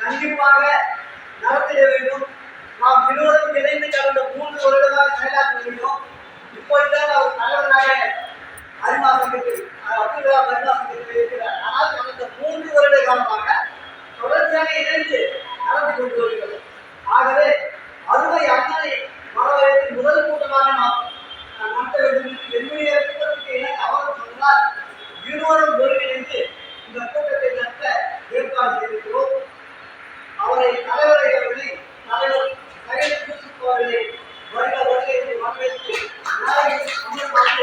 கண்டிப்பாக நடத்திட வேண்டும். நாம் இருவரும் இணைந்து கடந்த மூன்று வருடமாக செயலாற்ற வேண்டும் இப்பொழுதுதான் அவர் தலைவராக அறிவா சங்கத்தில் அஹ், அப்துல் கலாம் அறிவா சங்கத்தில் இருக்கிறார் ஆனால் கடந்த காரணமாக தொடர்ச்சியாக இணைந்து நடத்தி கொண்டு வருகிறது. ஆகவே அறுவை அண்ணனை வரவேற்று முதல் கூட்டமாக நாம் நடத்த வேண்டும் என்று என்னுடைய கூட்டத்திற்கு இணங்க அவர் சொன்னால் இருவரும் ஒருங்கிணைந்து இந்த கூட்டத்தை நடத்த ஏற்பாடு செய்திருக்கிறோம். அவரை தலைவரை அவர்களை தலைவர் சையத் யூசுப் அவர்களை வருக வருக என்று வரவேற்று நாளைக்கு அமர்வாக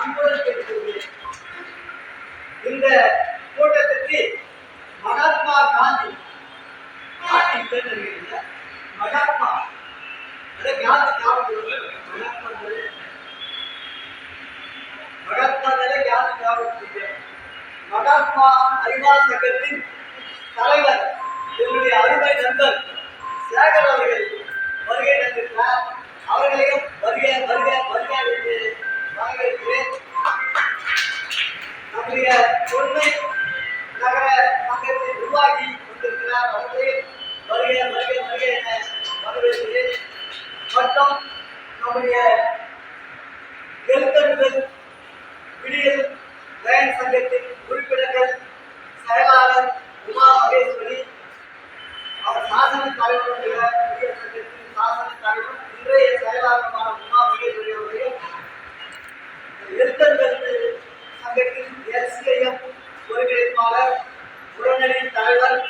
அன்புடன் கேட்டுக்கொள்கிறேன். இந்த கூட்டத்திற்கு மகாத்மா காந்தி காந்தி பேர் தெரியுங்க மகாத்மா அதே காந்தி ஞாபகம் வருது. மகாத்மா பேரு. மகாத்மா நிலை காந்தி ஞாபகம் வருது. மகாத்மா அறிவால் சங்கத்தின் தலைவர் என்னுடைய அருமை நண்பர் சேகர் அவர்கள் வருகை தந்திருக்கிறார் அவர்களையும் வருக வருக வருக என்று வரவேற்கிறேன் நம்முடைய தொன்மை நகர உருவாகி கொண்டிருக்கிறார் அவர்களே வருக வருக வருக என வரவேற்கிறேன் மற்றும் நம்முடைய எழுத்தறிதல் விடியல் லயன் சங்கத்தின் உறுப்பினர்கள் செயலாளர் உமா மகேஸ்வரி அவர் சாசன தலைவர் விடியல் சங்கத்தின் சாசன தலைவர் இன்றைய செயலாளருமான உமா மகேஸ்வரி அவர்களையும் எழுத்தறிதல் சங்கத்தின் எஸ்ஐஎம் தலைவர்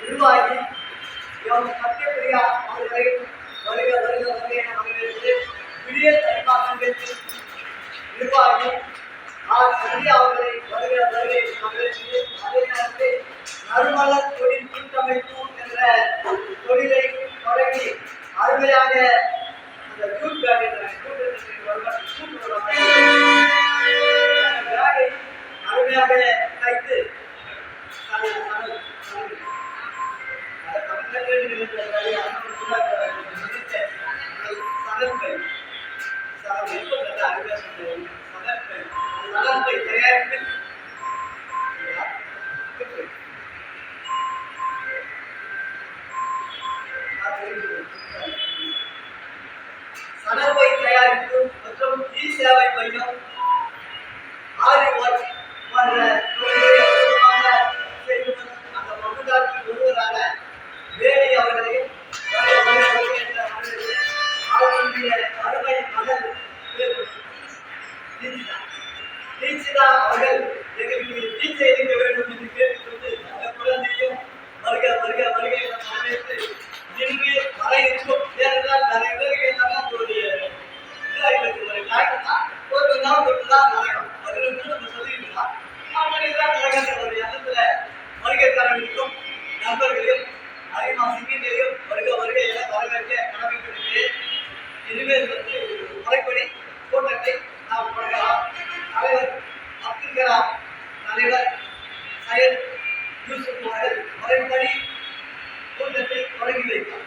உருவாகி எம் சத்யபிரியா அவர்களை வருக வருக வருக என வரவேற்று விடியல் தனிமா சங்கத்தின் நிர்வாகி ஆர் சந்தியா அவர்களை வருக வருகை என்று வரவேற்று அதே நேரத்தில் நறுமலர் தொழில் கூட்டமைப்பு என்ற தொழிலை தொடங்கி அருமையாக அந்த ஜூட் பேக் என்ற கூட்டத்திற்கு வருவார். கூட்டு வருவார். அருமையாக தைத்து சணற்பை தயாரிப்பு மற்றும் இ சேவை மையம் தீட்சிதா அவர்கள். எங்களுக்கு தீட்சை எடுக்க வேண்டும் என்று கேட்டுக்கொண்டு அந்த குழந்தையும் வருக வருக வருக என வரவேற்று இன்று வர இருக்கும் ஏனென்றால் நிறைய பேருக்கு என்னன்னா ஒரு இதாகிட்டு ஒரு டாக்டர் ஒரு நாள் ஒரு நாள் நடக்கும் பதினஞ்சு நிமிஷம் நம்ம சொல்லியிருக்கலாம் அப்படிதான் தான் நடக்கின்ற ஒரு எண்ணத்துல வருகை தர இருக்கும் நண்பர்களையும் அதிகமாக சிங்கிகளையும் வருக வருக என வரவேற்க கடமைப்பட்டு இனிமேல் வந்து முறைப்படி கூட்டத்தை நாம் தொடங்கலாம். அப்துல் கலாம் தலைவர் சையத் யூசுப் அவர்கள் முறைப்படி கூட்டத்தை தொடங்கி வைத்தார்